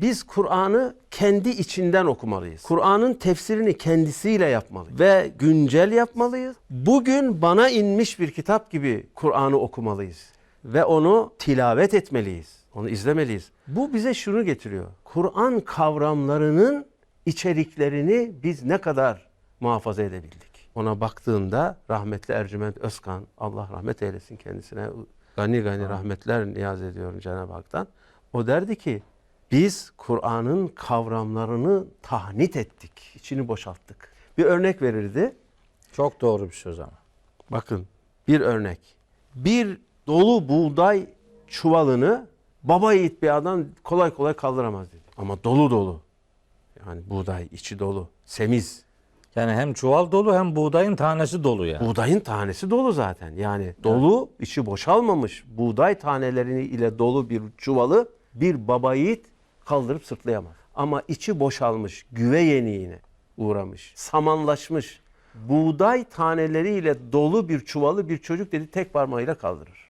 Biz Kur'an'ı kendi içinden okumalıyız. Kur'an'ın tefsirini kendisiyle yapmalıyız ve güncel yapmalıyız. Bugün bana inmiş bir kitap gibi Kur'an'ı okumalıyız ve onu tilavet etmeliyiz. Onu izlemeliyiz. Bu bize şunu getiriyor. Kur'an kavramlarının içeriklerini biz ne kadar muhafaza edebildik? Ona baktığında rahmetli Ercüment Özkan, Allah rahmet eylesin kendisine gani gani rahmetler niyaz ediyorum Cenab-ı Hak'tan. O derdi ki biz Kur'an'ın kavramlarını tahnit ettik, içini boşalttık. Bir örnek verirdi. Çok doğru bir söz ama. Bakın bir örnek. Bir dolu buğday çuvalını baba yiğit bir adam kolay kolay kaldıramaz dedi. Ama dolu dolu. Yani buğday içi dolu, semiz. Yani hem çuval dolu hem buğdayın tanesi dolu yani. Buğdayın tanesi dolu zaten. Yani dolu, içi boşalmamış buğday tanelerini ile dolu bir çuvalı bir baba yiğit kaldırıp sırtlayamaz. Ama içi boşalmış, güve yeniğine uğramış, samanlaşmış, buğday taneleriyle dolu bir çuvalı bir çocuk dedi tek parmağıyla kaldırır.